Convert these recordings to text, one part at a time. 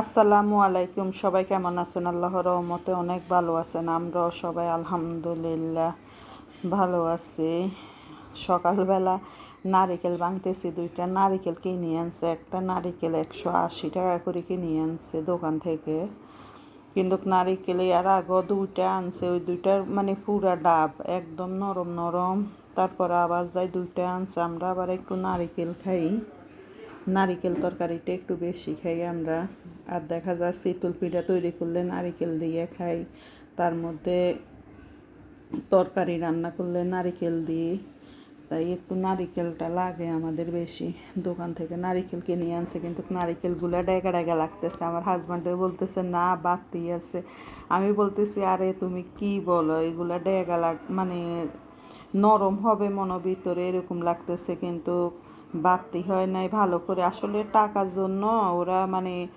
আসসালামু আলাইকুম, সবাই কেমন আছেন? আল্লাহর রহমতে অনেক ভালো আছেন, আমরাও সবাই আলহামদুলিল্লাহ ভালো আছি। সকালবেলা নারিকেল ভাঙতেছি, দুইটা নারিকেল কিনে আনছে, একটা নারিকেল একশো আশি টাকা করে কিনে আনছে দোকান থেকে। কিন্তু নারিকেল আর আগে দুইটা আনছে, ওই দুইটার মানে পুরা ডাব, একদম নরম নরম। তারপর আবার যাই দুইটা আনছে, আমরা আবার একটু নারিকেল খাই। নারিকেল তরকারিটা একটু বেশি খাই আমরা। আর দেখা যায় শীতল পিঠা তৈরি করলে নারিকেল দিয়ে খাই। তার মধ্যে তরকারি রান্না করলে নারিকেল দিই। তাই একটু নারিকেলটা লাগে আমাদের বেশি। দোকান থেকে নারিকেল কিনে আনছে, কিন্তু নারিকেলগুলো ডেগা ডেগা লাগতেছে। আমার হাজব্যান্ডে বলতেছে, না বাতি আছে। আমি বলতেছি, আরে, তুমি কি বলো? এগুলা ডেগা লাগ মানে নরম হবে মনে ভিতরে, এরকম লাগতেছে। কিন্তু বাতি হয় নাই ভালো করে। আসলে টাকার জন্য ওরা মানে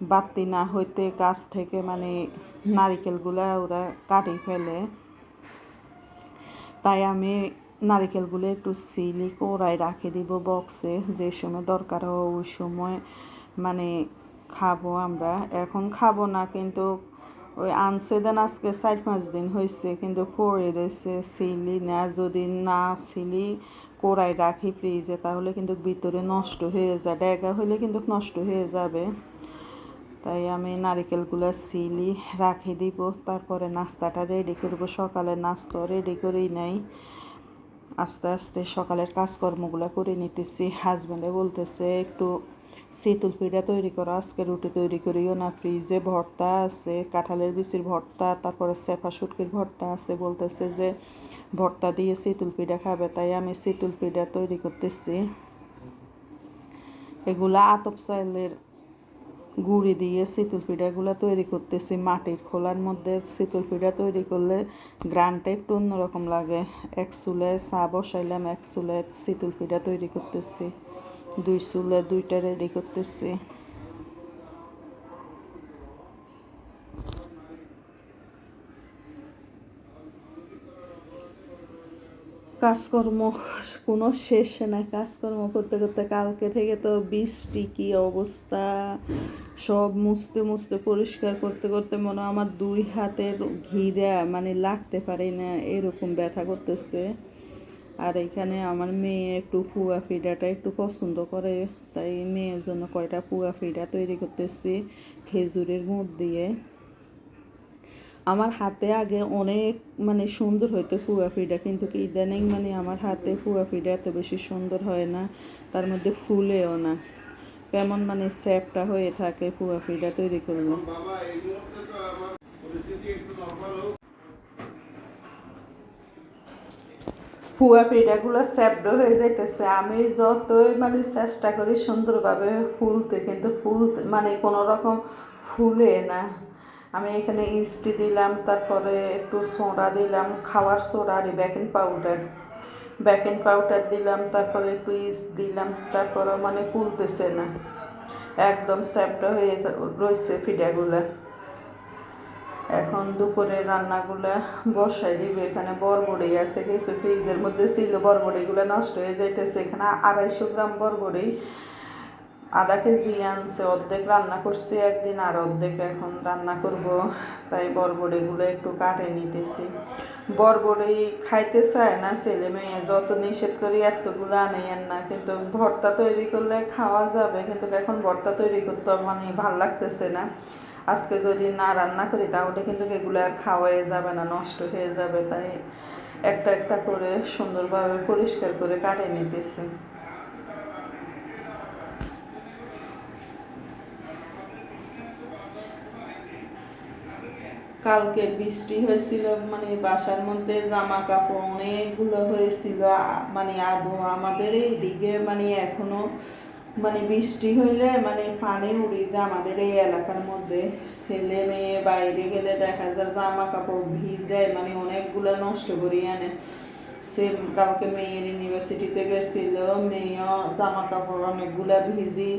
বাতি না হইতে গাছ থেকে মানে নারিকেলগুলা ওরা কাটি ফেলে। তাই আমি নারিকেলগুলো একটু সিলি কোড়াই রাখে দিব বক্সে, যে সময় দরকার হয় ওই সময় মানে খাব আমরা। এখন খাব না, কিন্তু ওই আনছে দেন আজকে চার পাঁচ দিন হয়েছে কিন্তু পড়ে রয়েছে সিলি না। যদি না সিলি কোড়াই রাখি ফ্রিজে, তাহলে কিন্তু ভিতরে নষ্ট হয়ে যায়, ডেগা হলে কিন্তু নষ্ট হয়ে যাবে। তাই আমি নারিকেলগুলো সিলি, রাখি দিব। তারপরে নাস্তাটা রেডি করব। সকালে নাস্তা রেডি করেই নেই। আস্তে আস্তে সকালের কাজকর্মগুলো করে নিতেছি। হাজব্যান্ডে বলতেছে, একটু শীতল পিঠা তৈরি করো। আজকে রুটি তৈরি করিও না। ফ্রিজে ভর্তা আছে, কাঁঠালের বিচির ভর্তা, তারপরে সেফা শুটকির ভর্তা আছে। বলতেছে যে, ভর্তা দিয়ে শীতল পিঠা খাবে। তাই আমি শীতল পিঠা তৈরি করতেছি। এগুলা আতপ চাইলের গুঁড়ি দিয়ে শীতল পিঠাগুলো তৈরি করতেছি। মাটির খোলার মধ্যে শীতল পিঠা তৈরি করলে গ্রানটা একটু অন্যরকম লাগে। এক চুলে চা বসাইলাম, এক চুলে শীতল পিঠা তৈরি করতেছি। দুই চুলে দুইটা রেডি করতেছি। কাজকর্ম, কোনো শেষে না। কাজকর্ম করতে করতে কালকে থেকে তো বৃষ্টি কি অবস্থা? সব মুছতে মুছতে, পরিষ্কার করতে করতে মনে আমার দুই হাতের ঘিরা মানে লাগতে পারে না, এরকম ব্যথা করতেছে। আর এখানে আমার মেয়ে একটু পুয়া ফিডাটা একটু পছন্দ করে, তাই মেয়ের জন্য কয়টা পুয়া ফিডা তৈরি করতেছি, খেজুরের গুড় দিয়ে। আমার হাতে আগে অনেক মানে সুন্দর হইতো ফুয়া ফিডা কিন্তু কি ইদানিং মানে আমার হাতে ফুয়া ফিডা এত বেশি সুন্দর হয় না তার মধ্যে ফুলেও না। কেমন মানে স্যাপটা হয়ে থাকে ফুয়া ফিডা তৈরি করলে। ফুয়া পিঠাগুলো স্যাপড হয়ে যাইতেছে। আমি যতই মানে চেষ্টা করি সুন্দরভাবে ফুলতে কিন্তু ফুলতে মানে কোনো রকম ফুলে না। আমি এখানে ইস্টি দিলাম, তারপরে একটু সোডা দিলাম, খাওয়ার সোডা আর বেকিং পাউডার। বেকিং পাউডার দিলাম, তারপরে একটু ইস্ট দিলাম তারপরে মানে কুলতেছে না। একদম স্যাপটা হয়ে রয়েছে ফিডাগুলা এখন দুপুরে রান্নাগুলা বসাই দিবে, এখানে বরবড়ি আছে, কিছু ফ্রিজের মধ্যে ছিল, বরবড়িগুলো নষ্ট হয়ে যাইতেছে, এখানে আড়াইশো গ্রাম বরবড়ি। আধা কেজি আনছে, অর্ধেক রান্না করছি একদিন আর অর্ধেক এখন রান্না করব। তাই বরবড়িগুলো একটু কাটে নিতেছি। বরবড়ি খাইতে চায় না ছেলে মেয়ে, যত নিষেধ করি এতগুলো আনেন না। কিন্তু ভর্তা তৈরি করলে খাওয়া যাবে, কিন্তু এখন ভর্তা তৈরি করতে মানে ভালো লাগতেছে না। আজকে যদি না রান্না করি, তাহলে কিন্তু এগুলো আর খাওয়াই যাবে না, নষ্ট হয়ে যাবে। তাই একটা একটা করে সুন্দরভাবে পরিষ্কার করে কাটে নিতেছি। কালকে বৃষ্টি হয়েছিল মানে বাসার মধ্যে জামা কাপড় অনেকগুলো হয়েছিল মানে আদৌ আমাদের এই দিকে মানে এখনও মানে বৃষ্টি হইলে মানে পানি উড়ি যায় আমাদের এই এলাকার মধ্যে। ছেলে মেয়ে বাইরে গেলে দেখা যায় জামা কাপড় ভিজায় মানে অনেকগুলো নষ্ট করি আনে সে কালকে মেয়ের ইউনিভার্সিটিতে গেছিল, মেয়েও জামা কাপড় অনেকগুলা ভিজি।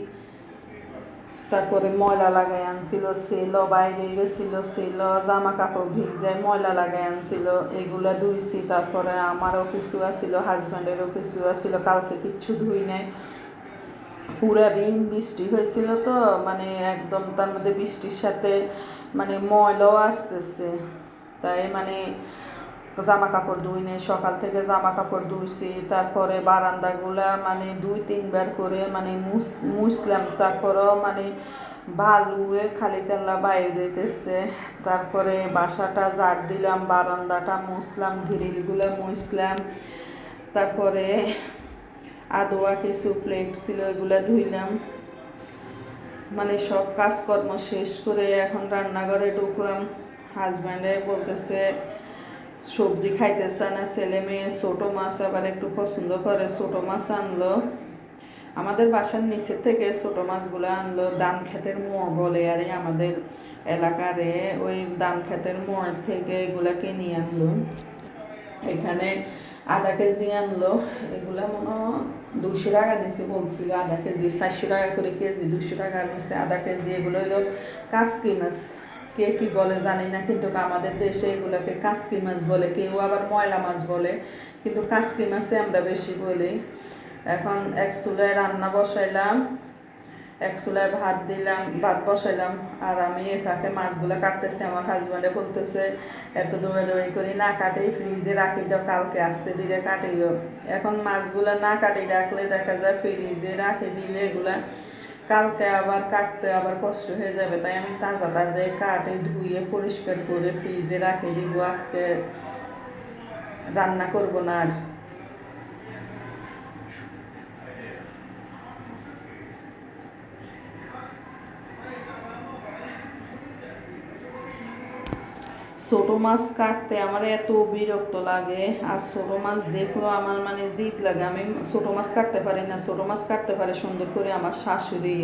তারপরে ময়লা লাগাই আনছিল সেল বাইরে গেছিল সেল জামা কাপড় ভিজে ময়লা লাগাই আনছিল, এগুলা ধুইছি, তারপরে আমারও কিছু আসছিল হাজব্যান্ডেরও কিছু আসছিল কালকে কিচ্ছু ধুই নাই। পুরা দিন বৃষ্টি হয়েছিল তো মানে একদম তার মধ্যে বৃষ্টির সাথে মানে ময়লাও আসতেছে। তাই মানে জামা কাপড় ধুই নেই সকাল থেকে জামা কাপড় ধুইছি, তারপরে বারান্দাগুলা মানে দুই, তিনবার করে মানে মুছ, মুছলাম, তারপরেও মানে বালুয়ে খালি কাল্লা বাইরে হইতেছে। তারপরে বাসাটা ঝাড় দিলাম, বারান্দাটা মুছলাম, গ্রিলগুলো মুছলাম, তারপরে আদোয়া কিছু প্লেট ছিল এগুলো ধুইলাম। মানে সব কাজকর্ম শেষ করে এখন রান্নাঘরে ঢুকলাম। হাজব্যান্ডে বলতেছে সবজি খাইতেছে না, ছেলে মেয়ে, ছোটো মাছ আবার একটু পছন্দ করে, ছোটো মাছ আনলো। আমাদের বাসার নিচে থেকে ছোটো মাছগুলো আনলো দান খেতের মোড় বলে, আরে আমাদের এলাকারে ওই ধান খেতের মোড় থেকে এগুলা কিনে আনলো। এখানে আধা কেজি আনলো, এগুলা মনে দুশো টাকা নিছে বলছিল আধা কেজি, চারশো টাকা করে কেজি দুশো টাকা নিছে আধা কেজি, এগুলো হলো কাসকি মাছ। কে কি বলে জানি না, কিন্তু আমাদের দেশে এগুলোকে কাসকি মাছ বলে, কেউ আবার ময়লা মাছ বলে, কিন্তু কাসকি মাছে আমরা বেশি বলি। এখন এক চুলায় রান্না বসাইলাম, এক চুলায় ভাত দিলাম, ভাত বসাইলাম, আর আমি এ ফাঁকে মাছগুলো কাটতেছি। আমার হাজব্যান্ডে বলতেছে, এত দৌড়াদৌড়ি করি, না কাটে ফ্রিজে রাখি দাও কালকে আসতে দিলে কাটিও। এখন মাছগুলো না কাটি রাখলে দেখা যায় ফ্রিজে রাখে দিলে এগুলা কালকে আবার কাটতে আবার কষ্ট হয়ে যাবে, তাই আমি তাজা তাজা কাটে ধুয়ে পরিষ্কার করে ফ্রিজে রাখে দিব। আজকে রান্না করব না আর। ছোটো মাছ কাটতে আমার এত বিরক্ত লাগে। আর ছোটো মাছ দেখল আমার মানে জিদ লাগে। আমি ছোটো মাছ কাটতে পারি না, ছোটো মাছ কাটতে পারে সুন্দর করে আমার শাশুড়ি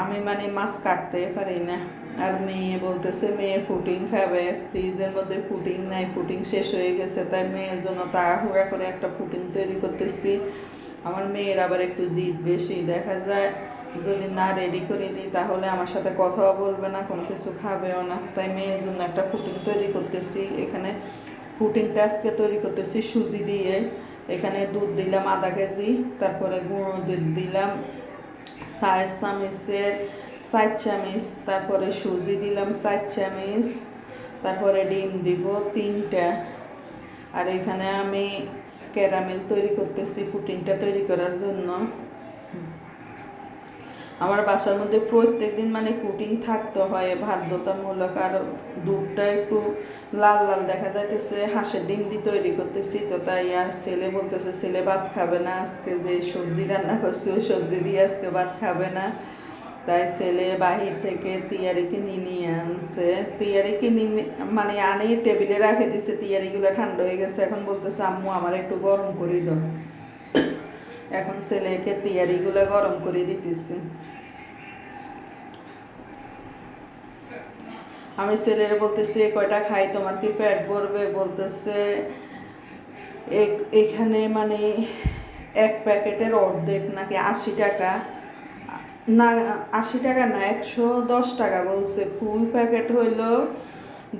আমি মানে মাছ কাটতে পারি না। আর মেয়ে বলতেছে, মেয়ে ফুটিং খাবে। ফ্রিজের মধ্যে ফুটিং নাই ফুটিং শেষ হয়ে গেছে। তাই মেয়ের জন্য তাড়াহুড়া করে একটা ফুটিং তৈরি করতেছি। আমার মেয়ের আবার একটু জিদ বেশি। দেখা যায় যদি না রেডি করে দিই, তাহলে আমার সাথে কথাও বলবে না, কোনো কিছু খাবেও না। তাই মেয়ের জন্য একটা ফুটিং তৈরি করতেছি। এখানে ফুটিংটা আজকে তৈরি করতেছি সুজি দিয়ে। এখানে দুধ দিলাম আধা কেজি, তারপরে গুঁড়ো দুধ দিলাম, চার চামিচের চার চামিচ, তারপরে সুজি দিলাম চার চামিচ, তারপরে ডিম দিব তিনটা। আর এখানে আমি ক্যারামেল তৈরি করতেছি পুটিংটা তৈরি করার জন্য। আমার বাসার মধ্যে প্রত্যেক দিন মানে পুটিং থাকতে হয়, বাধ্যতামূলক। আর দুধটা একটু লাল লাল দেখা যাইতেছে, হাঁসের ডিম দিয়ে তৈরি করতেছি তো তাই আর ছেলে বলতেছে, ছেলে ভাত খাবে না আজকে যে সবজি রান্না করছে, ওই সবজি দিয়ে আজকে ভাত খাবে না। তাই ছেলে বাহির থেকে তিয়ারি কিনে নিয়ে আনছে। তিয়ারি কিনে মানে আনে, টেবিলে রাখে দিছে, তিয়ারিগুলো ঠান্ডা হয়ে গেছে। এখন বলতেছে, আম্মু, আমার একটু গরম করে দাও। এখন ছেলেকে তিয়ারিগুলো গরম করে দিতেছি। আমি ছেলের বলতেছি কয়টা খাই? তোমার কি পেট ভরবে? বলতেছে এখানে মানে এক প্যাকেটের অর্ধেক নাকি আশি টাকা। না, আশি টাকা না, একশো দশ টাকা বলছে। ফুল প্যাকেট হইল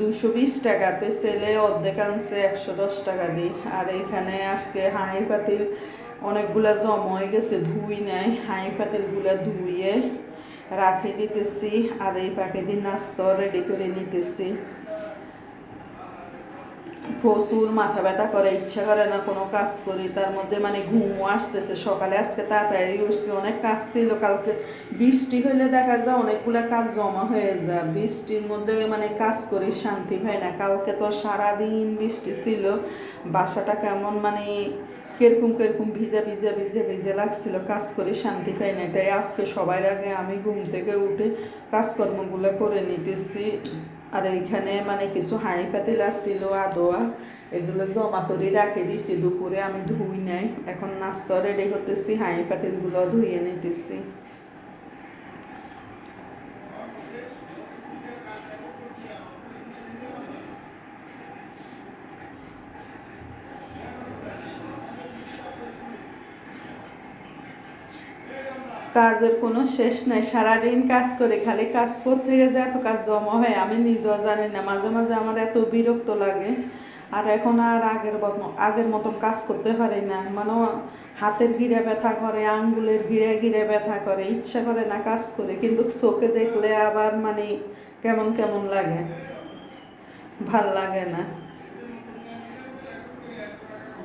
দুশো বিশ টাকা। তো ছেলে অর্ধেক আনছে, একশো দশ টাকা দিই আর এখানে আজকে হাঁড়ি পাতিল অনেকগুলা জমা হয়ে গেছে, ধুই নেয় হাঁড়ি পাতিলগুলা ধুয়ে রাখে দিতেছি আর এই প্যাকেটে নাস্তা রেডি করে নিতেছি। প্রচুর মাথা ব্যথা করে, ইচ্ছা করে না কোনো কাজ করি, তার মধ্যে মানে ঘুমও আসতেছে। সকালে আজকে তাড়াতাড়ি উঠছি, অনেক কাজ ছিল, কালকে বৃষ্টি হলে দেখা যায় অনেকগুলো কাজ জমা হয়ে যায়। বৃষ্টির মধ্যে মানে কাজ করি, শান্তি পাই না। কালকে তো সারাদিন বৃষ্টি ছিল, বাসাটা কেমন মানে কীরকম কেরকম ভিজা ভিজা ভিজে ভিজে লাগছিল, কাজ করে শান্তি পাই নাই। তাই আজকে সবাই আগে আমি ঘুম থেকে উঠে কাজকর্মগুলো করে নিতেছি। আর এইখানে মানে কিছু হাঁড়ি পাতিল আসছিল আদোয়া এগুলো জমা করে রাখে দিছি। দুপুরে আমি ধুই নাই, এখন নাস্তা রেডি করতেছি, হাঁড়ি পাতিলগুলো ধুয়ে নিতেছি। কাজের কোনো শেষ নাই। সারাদিন কাজ করে খালি কাজ করতে গেছে এত কাজ জমা হয়, আমি নিজেও জানি না। মাঝে মাঝে আমার এত বিরক্ত লাগে। আর এখন আর আগের আগের মতন কাজ করতে পারি না। মানে হাতের গিরে ব্যথা করে, আঙ্গুলের গিরে গিরে ব্যথা করে, ইচ্ছা করে না কাজ করে। কিন্তু চোখে দেখলে আবার মানে কেমন কেমন লাগে। ভালো লাগে না।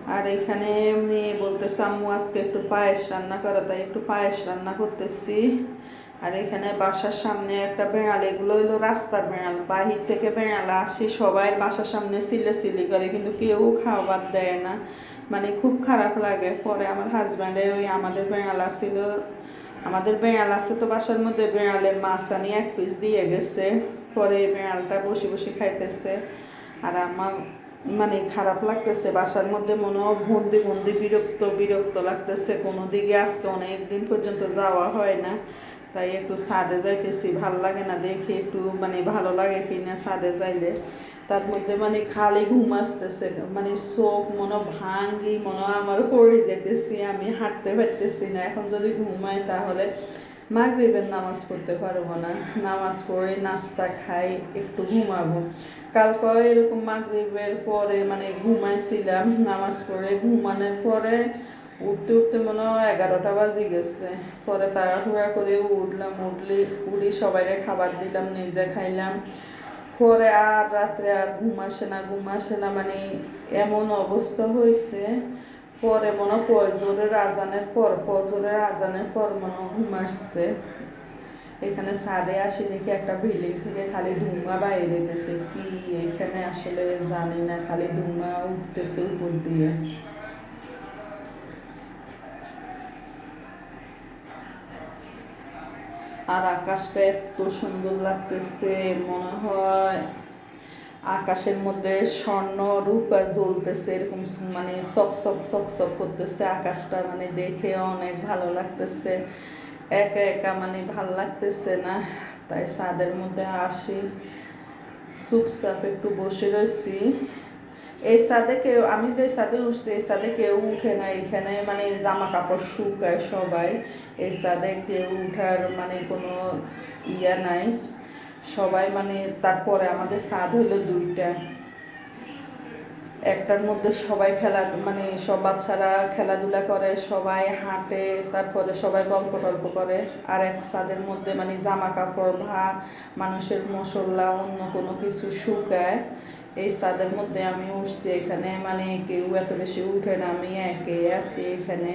আর এখানে মেয়ে বলতেছে, আম্মু, আজকে একটু পায়েস রান্না করা। তাই একটু পায়েস রান্না করতেছি। আর এখানে বাসার সামনে একটা বেড়াল, এগুলো হলো রাস্তার বেড়াল, বাহির থেকে বেড়াল আসি, সবাই বাসার সামনে সিলে সিলি করে, কিন্তু কেউ খাওয়াবার দেয় না। মানে খুব খারাপ লাগে। পরে আমার হাজব্যান্ডে ওই আমাদের বেড়াল আসছিল আমাদের বেড়াল আছে তো বাসার মধ্যে, বেড়ালের মাছ আনি এক পিস দিয়ে গেছে। পরে বেড়ালটা বসে বসে খাইতেছে। আর আমার মানে খারাপ লাগতেছে, বাসার মধ্যে মনে হয় বন্দি বন্দি বিরক্ত বিরক্ত লাগতেছে। কোনো দিকে আজকে অনেক দিন পর্যন্ত যাওয়া হয় না, তাই একটু ছাদে যাইতেছি, ভালো লাগে না দেখে একটু মানে ভালো লাগে কি না ছাদে যাইলে। তার মধ্যে মানে খালি ঘুম আসতেছে মানে চোখ মনে ভাঙ্গি, মনে আমার পড়ে যেতেছি, আমি হাঁটতে পারতেছি না। এখন যদি ঘুমাই তাহলে মাগরিবের নামাজ পড়তে পারব না। নামাজ পড়ে নাস্তা খাই, একটু ঘুমাবো। কাল কালকে এরকম মাগরিবের পরে মানে ঘুমাইছিলাম, নামাজ পড়ে ঘুমানোর পরে উঠতে উঠতে মনে হয় এগারোটা বাজে গেছে। পরে তাড়াহুড়া করে উঠলাম, উঠলে, উঠি সবাইরে খাবার দিলাম, নিজে খাইলাম। পরে আর রাত্রে আর ঘুম আসে না, ঘুম আসে না মানে এমন অবস্থা হয়েছে পরে মনে ফজরের আজানের পর ফজরের আজানের পর মনে ঘুম আসছে। এখানে সাড়ে আসি দেখি একটা বিল্ডিং থেকে খালি ধুমা বাইরে দিতেছে। কি এখানে আসলে জানি না, খালি ধুমা উঠতেছে উপর দিয়ে। আর আকাশটা এত সুন্দর লাগতেছে, মনে হয় আকাশের মধ্যে স্বর্ণ রূপা জ্বলতেছে, এরকম মানে সক সক সক সক করতেছে। আকাশটা মানে দেখে অনেক ভালো লাগতেছে। একা একা মানে ভালো লাগতেছে না। তাই ছাদের মধ্যে আসি, চুপচাপ একটু বসে রয়েছি এই সাদে কেউ, আমি যে সাদে উঠছি, এই সাদে কেউ উঠে না এখানে মানে জামা কাপড় শুকায় সবাই। এই সাদে কেউ উঠার মানে কোনো ইয়া নাই। সবাই মানে তারপরে আমাদের সাদ হলো দুইটা। একটার মধ্যে সবাই খেলা মানে সব বাচ্চারা খেলাধুলা করে, সবাই হাঁটে, তারপরে সবাই গল্প টল্প করে। আর এক সাদের মধ্যে মানে জামা কাপড় ভা মানুষের মশলা, অন্য কোনো কিছু শুকায়। এই ছাদের মধ্যে আমি উঠছি এখানে মানে কেউ এত বেশি উঠে না, আমি একে আছি এখানে।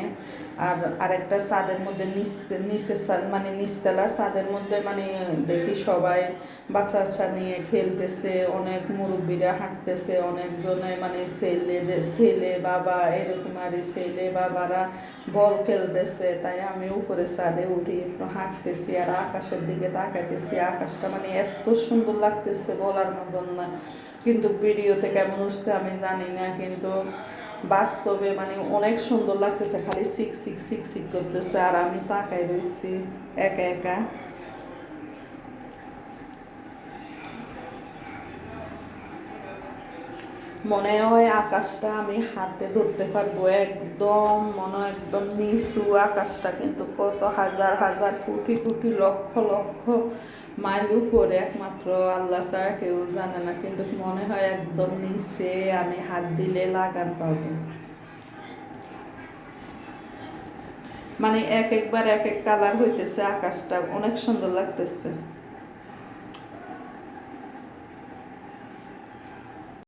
আর আরেকটা ছাদের মধ্যে নিচে মানে নিচতলা ছাদের মধ্যে মানে দেখি সবাই বাচ্চা বাচ্চা নিয়ে খেলতেছে, অনেক মুরব্বীরা হাঁটতেছে, অনেকজনে মানে ছেলে ছেলে বাবা, এরকম আর ছেলে বাবারা বল খেলতেছে। তাই আমি উপরে ছাদে উঠি একটু হাঁটতেছি আর আকাশের দিকে তাকাইতেছি। আকাশটা মানে এত সুন্দর লাগতেছে বলার মতন না। কিন্তু ভিডিওতে কেমন উঠছে আমি জানি না, কিন্তু বাস্তবে মানে অনেক সুন্দর লাগতেছে, খালি সিক সিক সিক সিক করতেছে আর আমি তাকাই রয়েছি একা একা। মনে হয় আকাশটা আমি হাতে ধরতে পারব, একদম মনে একদম নিচু আকাশটা, কিন্তু কত হাজার হাজার, কোটি কোটি লক্ষ লক্ষ মাইল উপরে একমাত্র আল্লাহ ছাড়া কেউ জানে না, কিন্তু মনে হয় একদম নিচে আমি হাত দিলে লাগান পাবো। মানে এক একবার এক এক কালার হইতেছে, আকাশটা অনেক সুন্দর লাগতেছে।